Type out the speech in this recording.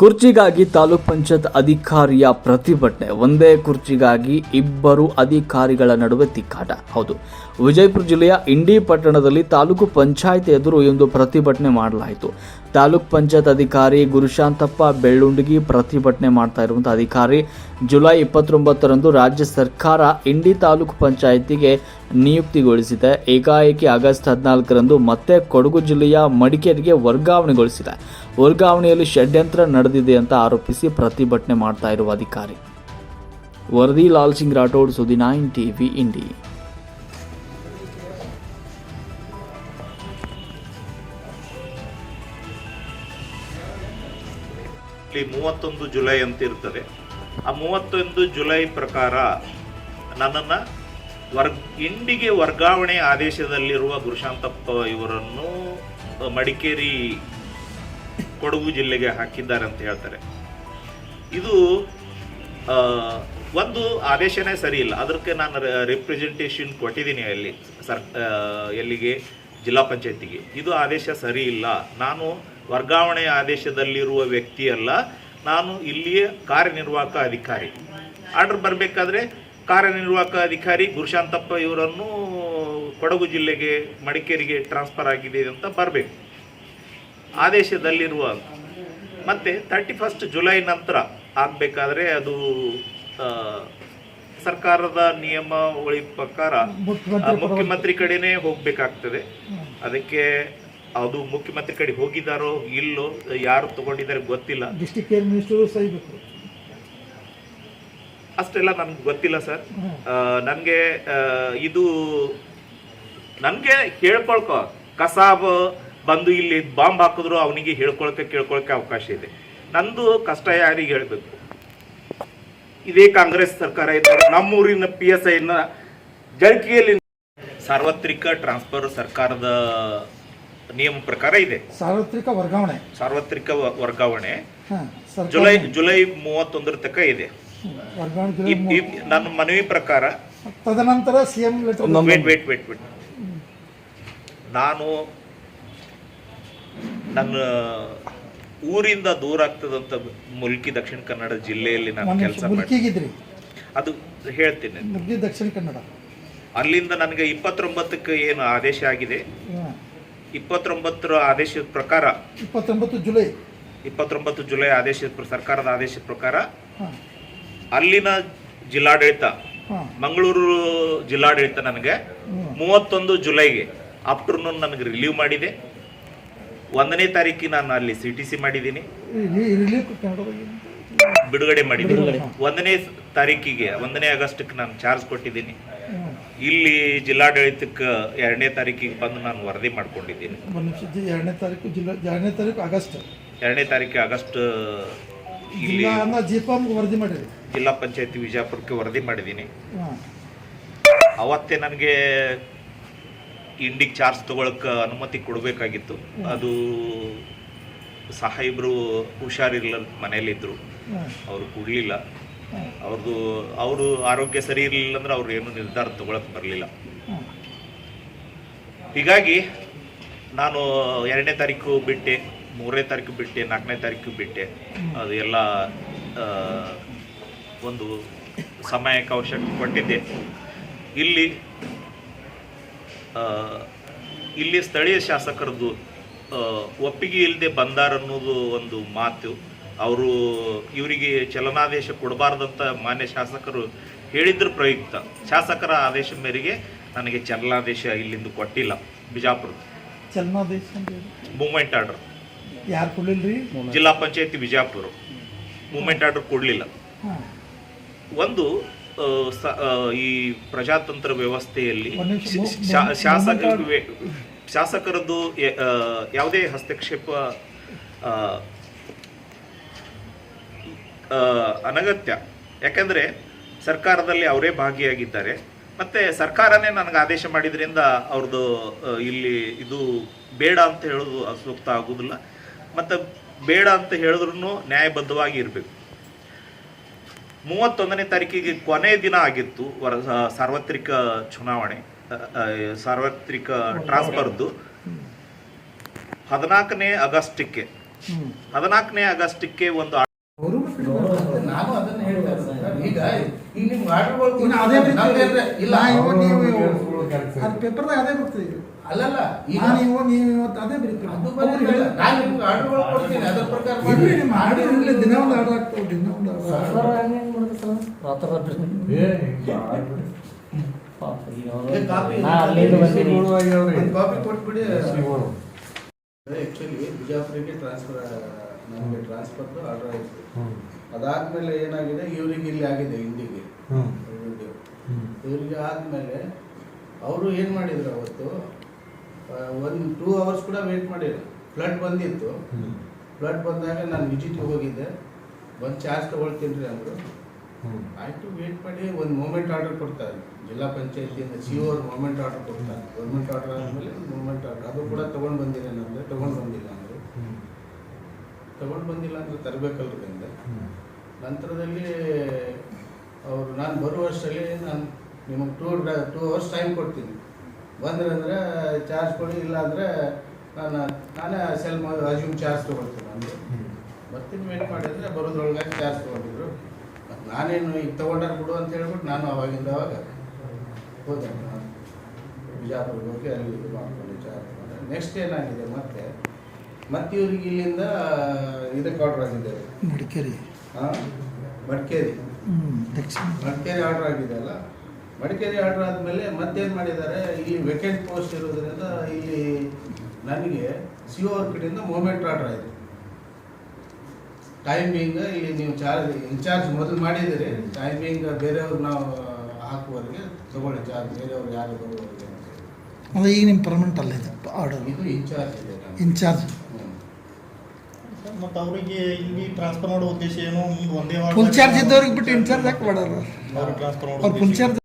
ಕುರ್ಚಿಗಾಗಿ ತಾಲೂಕ್ ಪಂಚಾಯತ್ ಅಧಿಕಾರಿಯ ಪ್ರತಿಭಟನೆ. ಒಂದೇ ಕುರ್ಚಿಗಾಗಿ ಇಬ್ಬರು ಅಧಿಕಾರಿಗಳ ನಡುವೆ ತಿಕ್ಕಾಟ. ಹೌದು, ವಿಜಯಪುರ ಜಿಲ್ಲೆಯ ಇಂಡಿ ಪಟ್ಟಣದಲ್ಲಿ ತಾಲೂಕು ಪಂಚಾಯತ್ ಎದುರು ಎಂದು ಪ್ರತಿಭಟನೆ ಮಾಡಲಾಯಿತು. ತಾಲೂಕ್ ಪಂಚಾಯತ್ ಅಧಿಕಾರಿ ಗುರುಶಾಂತಪ್ಪ ಬೆಳ್ಳುಂಡಗಿ ಪ್ರತಿಭಟನೆ ಮಾಡ್ತಾ ಇರುವಂತಹ ಅಧಿಕಾರಿ, ಜುಲೈ ಇಪ್ಪತ್ತೊಂಬತ್ತರಂದು ರಾಜ್ಯ ಸರ್ಕಾರ ಇಂಡಿ ತಾಲೂಕು ಪಂಚಾಯತಿಗೆ ನಿಯುಕ್ತಿಗೊಳಿಸಿದೆ. ಏಕಾಏಕಿ ಆಗಸ್ಟ್ ಹದಿನಾಲ್ಕರಂದು ಮತ್ತೆ ಕೊಡಗು ಜಿಲ್ಲೆಯ ಮಡಿಕೇರಿಗೆ ವರ್ಗಾವಣೆಗೊಳಿಸಿದೆ. ವರ್ಗಾವಣೆಯಲ್ಲಿ ಷಡ್ಯಂತ್ರ ನಡೆದಿದೆ ಅಂತ ಆರೋಪಿಸಿ ಪ್ರತಿಭಟನೆ ಮಾಡ್ತಾ ಇರುವ ಅಧಿಕಾರಿ. ವರದಿ, ಲಾಲ್ ಸಿಂಗ್ ರಾಠೋಡ್ ಸುದ್ದಿ ನೈನ್ ಟಿವಿ, ಇಂಡಿ. ಇಲ್ಲಿ ಮೂವತ್ತೊಂದು ಜುಲೈ ಅಂತ ಇರ್ತದೆ. ಆ ಮೂವತ್ತೊಂದು ಜುಲೈ ಪ್ರಕಾರ ನನ್ನನ್ನು ವರ್ಗ, ಇಂಡಿಗೆ ವರ್ಗಾವಣೆ ಆದೇಶದಲ್ಲಿರುವ ಗುರುಶಾಂತಪ್ಪ ಇವರನ್ನು ಮಡಿಕೇರಿ ಕೊಡಗು ಜಿಲ್ಲೆಗೆ ಹಾಕಿದ್ದಾರೆ ಅಂತ ಹೇಳ್ತಾರೆ. ಇದು ಒಂದು ಆದೇಶನೇ ಸರಿ ಇಲ್ಲ. ಅದಕ್ಕೆ ನಾನು ರಿಪ್ರೆಸೆಂಟೇಷನ್ ಕೊಟ್ಟಿದ್ದೀನಿ ಅಲ್ಲಿ, ಸರ್ ಎಲ್ಲಿಗೆ? ಜಿಲ್ಲಾ ಪಂಚಾಯತಿಗೆ. ಇದು ಆದೇಶ ಸರಿ ಇಲ್ಲ. ನಾನು ವರ್ಗಾವಣೆ ಆದೇಶದಲ್ಲಿರುವ ವ್ಯಕ್ತಿಯಲ್ಲ ನಾನು ಇಲ್ಲಿಯ ಕಾರ್ಯನಿರ್ವಾಹಕ ಅಧಿಕಾರಿ. ಆರ್ಡರ್ ಬರಬೇಕಾದ್ರೆ ಕಾರ್ಯನಿರ್ವಾಹಕ ಅಧಿಕಾರಿ ಗುರುಶಾಂತಪ್ಪ ಇವರನ್ನು ಕೊಡಗು ಜಿಲ್ಲೆಗೆ, ಮಡಿಕೇರಿಗೆ ಟ್ರಾನ್ಸ್ಫರ್ ಆಗಿದೆ ಅಂತ ಬರಬೇಕು. ಆದೇಶದಲ್ಲಿರುವ ಮತ್ತೆ ತರ್ಟಿ ಫಸ್ಟ್ ಜುಲೈ ನಂತರ ಆಗಬೇಕಾದ್ರೆ ಅದು ಸರ್ಕಾರದ ನಿಯಮಾವಳಿ ಪ್ರಕಾರ ಮುಖ್ಯಮಂತ್ರಿ ಕಡೆನೇ ಹೋಗಬೇಕಾಗ್ತದೆ. ಅದಕ್ಕೆ ಅದು ಮುಖ್ಯಮಂತ್ರಿ ಕಡೆ ಹೋಗಿದ್ದಾರೋ ಇಲ್ಲೋ ಯಾರು ತಗೊಂಡಿದ್ದಾರೆ ಗೊತ್ತಿಲ್ಲ. ಡಿಸ್ಟಿಕ್ ಕೇರ್ ಮಿನಿಸ್ಟರ್ ಸಹಿಬೇಕು ಅಷ್ಟೆಲ್ಲ ನನ್ಗೆ ಗೊತ್ತಿಲ್ಲ ಸರ್. ನನಗೆ ಇದು ನನಗೆ ಹೇಳ್ಕೊಳ್ಕೊ. ಕಸಾಬ್ ಬಂದು ಇಲ್ಲಿ ಬಾಂಬ್ ಹಾಕಿದ್ರು ಅವನಿಗೆ ಹೇಳ್ಕೊಳಕ್ಕೆ ಕೇಳ್ಕೊಳಕ್ಕೆ ಅವಕಾಶ ಇದೆ. ನಂದು ಕಷ್ಟ ಯಾರಿಗೆ ಹೇಳಬೇಕು? ಇದೇ ಕಾಂಗ್ರೆಸ್ ಸರ್ಕಾರ ಇದ್ದಾರೆ ನಮ್ಮೂರಿನ ಪಿ ಎಸ್ ಐನ ಜಳಕಿಯಲ್ಲಿ ಸಾರ್ವತ್ರಿಕ ಟ್ರಾನ್ಸ್ಫರ್ ಸರ್ಕಾರದ ನಿಯಮ ಪ್ರಕಾರ ಇದೆ. ಸಾರ್ವತ್ರಿಕ ವರ್ಗಾವಣೆ. ಸಾರ್ವತ್ರಿಕ ವರ್ಗಾವಣೆ. ಜುಲೈ ಜುಲೈ ಮೂವತ್ತೊಂದರ ತನಕ ಇದೆ. ನನ್ನ ಮನವಿ ಪ್ರಕಾರ ತದನಂತರ CM letter wait wait wait wait ನಾನು ನನ್ನ ಊರಿಂದ ದೂರ ಆಗ್ತದಂತ ಮುಲ್ಕಿ ದಕ್ಷಿಣ ಕನ್ನಡ ಜಿಲ್ಲೆಯಲ್ಲಿ ನಾನು ಕೆಲಸ ಮಾಡಿ ಅದು ಹೇಳ್ತೀನಿ. ಮುಲ್ಕಿ ದಕ್ಷಿಣ ಕನ್ನಡ. ಅಲ್ಲಿಂದ ನನಗೆ ಇಪ್ಪತ್ತೊಂಬತ್ತಕ್ಕೆ ಏನು ಆದೇಶ ಆಗಿದೆ. ಇಪ್ಪತ್ತೊಂಬತ್ತರ ಆದೇಶದ ಪ್ರಕಾರ ಇಪ್ಪತ್ತೊಂಬತ್ತು ಜುಲೈ ಇಪ್ಪತ್ತೊಂಬತ್ತು ಜುಲೈ ಆದೇಶದ ಸರ್ಕಾರದ ಆದೇಶದ ಪ್ರಕಾರ ಅಲ್ಲಿನ ಜಿಲ್ಲಾಡಳಿತ ಮಂಗಳೂರು ಜಿಲ್ಲಾಡಳಿತ ನನಗೆ. ಮೂವತ್ತೊಂದು ಜುಲೈಗೆ ಆಫ್ಟರ್ನೂನ್ ನನಗೆ ರಿಲೀವ್ ಮಾಡಿದೆ ಒಂದನೇ ತಾರೀಕಿಗೆ ನಾನು ಅಲ್ಲಿ ಸಿ ಟಿ ಸಿ ಮಾಡಿದ್ದೀನಿ? ಬಿಡುಗಡೆ ಮಾಡಿದ್ದೀನಿ. ಒಂದನೇ ತಾರೀಕಿಗೆ ಒಂದನೇ ಆಗಸ್ಟ್ಗೆ ನಾನು ಚಾರ್ಜ್ ಕೊಟ್ಟಿದ್ದೀನಿ. ಇಲ್ಲಿ ಜಿಲ್ಲಾಡಳಿತಕ್ಕೆ ಎರಡನೇ ತಾರೀಕಿಗೆ ಬಂದು ನಾನು ವರದಿ ಮಾಡ್ಕೊಂಡಿದ್ದೀನಿ. ಒಂದು ಎರಡನೇ ತಾರೀಕು ಜಿಲ್ಲಾ ಎರಡನೇ ತಾರೀಕು ಆಗಸ್ಟ್. ಎರಡನೇ ತಾರೀಕಿಗೆ ಆಗಸ್ಟ್ ಇಲ್ಲಿ ಜಿಲ್ಲಾ ವರದಿ ಮಾಡಿರಿ ಜಿಲ್ಲಾ ಪಂಚಾಯತಿ ವಿಜಯಪುರಕ್ಕೆ ವರದಿ ಮಾಡಿದ್ದೀನಿ. ಹಾ. ಅವತ್ತೇ ನನಗೆ ಇಂಡಿಗೆ ಚಾರ್ಜ್ ತಗೊಳಕ್ಕೆ ಅನುಮತಿ ಕೊಡಬೇಕಾಗಿತ್ತು. ಅದು ಸಾಹೇಬ್ರು ಹುಷಾರಿರ್ಲ ಮನೇಲಿದ್ದರು ಹಾ, ಅವರು ಕೊಡಲಿಲ್ಲ. ಅವ್ರದ್ದು ಅವರು ಆರೋಗ್ಯ ಸರಿ ಇರಲಿಲ್ಲ ಅಂದ್ರೆ ಅವ್ರು ಏನು ನಿರ್ಧಾರ ತಗೊಳಕ್ ಬರಲಿಲ್ಲ. ಹೀಗಾಗಿ ನಾನು ಎರಡನೇ ತಾರೀಕು ಬಿಟ್ಟೆ, ಮೂರನೇ ತಾರೀಕು ಬಿಟ್ಟೆ, ನಾಲ್ಕನೇ ತಾರೀಕು ಬಿಟ್ಟೆ. ಅದು ಎಲ್ಲ ಒಂದು ಸಮಯಕ್ಕೆ ಅವಶ್ಯಕ ಕೊಟ್ಟಿದ್ದೆ ಇಲ್ಲಿ ಇಲ್ಲಿ ಸ್ಥಳೀಯ ಶಾಸಕರದ್ದು ಒಪ್ಪಿಗೆ ಇಲ್ಲದೆ ಬಂದಾರ ಅನ್ನೋದು ಒಂದು ಮಾತು. ಅವರು ಇವರಿಗೆ ಚಲನಾದೇಶ ಕೊಡಬಾರ್ದಂತ ಮಾನ್ಯ ಶಾಸಕರು ಹೇಳಿದ್ರ ಪ್ರಯುಕ್ತ. ಶಾಸಕರ ಆದೇಶ ಮೇರೆಗೆ ನನಗೆ ಚಲನಾದೇಶ ಇಲ್ಲಿಂದ ಕೊಟ್ಟಿಲ್ಲ ಬಿಜಾಪುರ. ಚಲನಾದೇಶ ಮೂವ್ಮೆಂಟ್ ಆರ್ಡರ್ ಯಾರು ಕೊಡಲಿಲ್ಲರಿ ಜಿಲ್ಲಾ ಪಂಚಾಯತಿ ಬಿಜಾಪುರ. ಮೂವ್ಮೆಂಟ್ ಆರ್ಡರ್ ಕೊಡಲಿಲ್ಲ. ಒಂದು ಈ ಪ್ರಜಾತಂತ್ರ ವ್ಯವಸ್ಥೆಯಲ್ಲಿ ಶಾಸಕ ಶಾಸಕರದ್ದು ಯಾವುದೇ ಹಸ್ತಕ್ಷೇಪ ಅನಗತ್ಯ. ಯಾಕಂದ್ರೆ ಸರ್ಕಾರದಲ್ಲಿ ಅವರೇ ಭಾಗಿಯಾಗಿದ್ದಾರೆ. ಮತ್ತೆ ಸರ್ಕಾರನೇ ನನಗೆ ಆದೇಶ ಮಾಡಿದ್ರಿಂದ ಅವ್ರದ್ದು ಇಲ್ಲಿ ಇದು ಬೇಡ ಅಂತ ಹೇಳೋದು ಸೂಕ್ತ ಆಗೋದಿಲ್ಲ ಮತ್ತು ಬೇಡ ಅಂತ ಹೇಳಿದ್ರು ನ್ಯಾಯಬದ್ಧವಾಗಿ ಇರಬೇಕು. ಮೂವತ್ತೊಂದನೇ ತಾರೀಕಿಗೆ ಕೊನೆ ದಿನ ಆಗಿತ್ತು ವರ ಸಾರ್ವತ್ರಿಕ ಚುನಾವಣೆ ಸಾರ್ವತ್ರಿಕ ಟ್ರಾನ್ಸ್ಫರ್ದು. ಹದಿನಾಲ್ಕನೇ ಆಗಸ್ಟಿಗೆ. ಹ್ಞೂ ಹದಿನಾಲ್ಕನೇ ಆಗಸ್ಟಿಕ್ಕೆ ಒಂದು ನಾನು ಅದನ್ನ ಹೇಳ್ತಾ ಇದ್ದೀನಿ ಈಗ ಈಗ ನಿಮ್ಗೆ ಆರ್ಡರ್ ಅದೇ. ಇಲ್ಲ. ಇವ- ನೀವು ಅದು ಪೇಪರ್ದಾಗ ಅದೇ ಬರ್ತದೆ ಅಲ್ಲಲ್ಲ ಈಗ ನೀವು ಇವತ್ತು ಅದೇ ಬರೀತೀವಿ ಅದು ಬರೋದಿಲ್ಲ. ನಾನು ನಿಮ್ಗೆ ಆರ್ಡರ್ಗಳು ಕೊಡ್ತೀನಿ. ಅದ್ರ ಪ್ರಕಾರ ಮಾಡಿ. ನಿಮ್ಮ ಆರ್ಡರ್ ಇರಲಿ ದಿನ ಒಂದು ಆರ್ಡರ್ ಆಗ್ತಾವೆ ದಿನ ಒಂದು ಆರ್ಡರ್ ಏ, ಕಾಪಿ ಕೊಟ್ಬಿಡಿ. ಆ್ಯಕ್ಚುಲಿ ಬಿಜಾಪುರಿಗೆ ಟ್ರಾನ್ಸ್ಫರ್ ನಮಗೆ ಟ್ರಾನ್ಸ್ಫರ್ ಆರ್ಡರ್ ಆಯಿತು ಅದಾದ್ಮೇಲೆ ಏನಾಗಿದೆ? ಇವರಿಗೆ ಇಲ್ಲಿ ಆಗಿದೆ ಇಂಡಿಗೆ ಇವರಿಗೆ ಆದಮೇಲೆ ಅವರು ಏನು ಮಾಡಿದ್ರು ಅವತ್ತು? ಒಂದು ಟೂ ಅವರ್ಸ್ ಕೂಡ ವೇಟ್ ಮಾಡಿಲ್ಲ. ಫ್ಲಡ್ ಬಂದಿತ್ತು. ಫ್ಲಡ್ ಬಂದಾಗ ನಾನು ವಿಜಿಟ್ಗೆ ಹೋಗಿದ್ದೆ. ಬಂದು ಚಾರ್ಜ್ ತಗೊಳ್ತೀನಿ ರೀ ಅಂದರು. ಆಯಿತು ವೇಟ್ ಮಾಡಿ ಒಂದು ಮೂಮೆಂಟ್ ಆರ್ಡರ್ ಕೊಡ್ತಾರೆ ಜಿಲ್ಲಾ ಪಂಚಾಯತಿಯಿಂದ ಸಿ ಅವ್ರು ಮೂಮೆಂಟ್ ಆರ್ಡರ್ ಕೊಡ್ತಾರೆ ಗೌರ್ಮೆಂಟ್ ಆರ್ಡರ್ ಆದಮೇಲೆ ಮೂಮೆಂಟ್ ಆರ್ಡರ್ ಅದು ಕೂಡ ತೊಗೊಂಡು ಬಂದಿಲ್ಲ ಅಂದರೆ ತೊಗೊಂಡು ಬಂದಿಲ್ಲ ತೊಗೊಂಡು ಬಂದಿಲ್ಲ ಅಂದರೆ ತರಬೇಕಲ್ರಿ ಅಂದೆ ನಂತರದಲ್ಲಿ ಅವರು ನಾನು ಬರುವ ವರ್ಷದಲ್ಲಿ ನಾನು ನಿಮಗೆ ಟೂ ಟೂ ಅವರ್ಸ್ ಟೈಮ್ ಕೊಡ್ತೀನಿ. ಬಂದ್ರೆ ಅಂದರೆ ಚಾರ್ಜ್ ಕೊಡಿ ಇಲ್ಲ ಅಂದರೆ ನಾನು ನಾನೇ ಸೆಲ್ ಅಜ್ಯೂಮ್ ಚಾರ್ಜ್ ತೊಗೊಳ್ತೀನಿ ಅಂದರೆ ಬರ್ತೀನಿ ವೇಟ್ ಮಾಡಿದರೆ ಬರೋದ್ರೊಳಗಾಗಿ ಚಾರ್ಜ್ ತೊಗೊಂಡಿದ್ರು. ಮತ್ತು ನಾನೇನು ಈಗ ತೊಗೊಂಡಾರ ಬಿಡು ಅಂತ ಹೇಳ್ಬಿಟ್ಟು ನಾನು ಅವಾಗಿಂದ ಅವಾಗ ಹೋದೆ. ನಾನು ಬಿಜಾಪುರಕ್ಕೆ ಹೋಗಿ ಅಲ್ಲಿ ಇದು ಮಾಡ್ಕೊಂಡು ಚಾರ್ಜ್ ಮಾಡಿದೆ. ನೆಕ್ಸ್ಟ್ ಏನಾಗಿದೆ ಮತ್ತೆ? ಮತ್ತೆ ಇವ್ರಿಗೆ ಇಲ್ಲಿಂದ ಇದಕ್ಕೆ ಆರ್ಡರ್ ಆಗಿದೆ ಮಡಿಕೇರಿ. ಹಾಂ ಮಡಿಕೇರಿ. ದಕ್ಷಿಣ. ಮಡಿಕೇರಿ ಆರ್ಡರ್ ಆಗಿದೆ ಅಲ್ಲ? ಮಡಿಕೇರಿ ಆರ್ಡರ್ ಆದಮೇಲೆ ಮತ್ತೇನು ಮಾಡಿದ್ದಾರೆ? ಇಲ್ಲಿ ವೇಕೆಂಟ್ ಪೋಸ್ಟ್ ಇರೋದ್ರಿಂದ ಇಲ್ಲಿ ನನಗೆ ಸಿ ಅವ್ರ ಕಡೆಯಿಂದ ಮೂಮೆಂಟ್ ಆರ್ಡರ್ ಆಯಿತು. ಟೈಮಿಂಗ್ ಇಲ್ಲಿ ನೀವು ಚಾರ್ಜ್ ಇನ್ಚಾರ್ಜ್ ಮೊದಲು ಮಾಡಿದ್ದೀರಿ. ಟೈಮಿಂಗ್ ಬೇರೆಯವ್ರು ನಾವು ಹಾಕುವವರಿಗೆ ತಗೊಳ್ಳಿ ಚಾರ್ಜ್ ಬೇರೆಯವ್ರು ಯಾರು ತಗೊಳ್ಳೋರಿಗೆ. ಅಂದರೆ ಈಗ ನಿಮ್ಮ ಪರ್ಮನೆಂಟ್ ಅಲ್ಲ ಇದು ಆರ್ಡರ್ ಇದು ಇನ್ಚಾರ್ಜ್ ಇದೆ. ಇನ್ಚಾರ್ಜ್. ಮತ್ತು ಅವರಿಗೆ ಇಲ್ಲಿ ಟ್ರಾನ್ಸ್ಫರ್ ಮಾಡೋ ಉದ್ದೇಶ ಏನು? ಈಗ ಒಂದೇ ಫುಲ್ ಚಾರ್ಜ್ ಇದ್ದವ್ರಿಗೆ ಬಿಟ್ಟು ಇನ್ಚಾರ್ಜ್ ಯಾಕೆ ಮಾಡೋರು ಅವ್ರಿಗೆ ಟ್ರಾನ್ಸ್ಫರ್ ಫುಲ್ ಚಾರ್ಜ್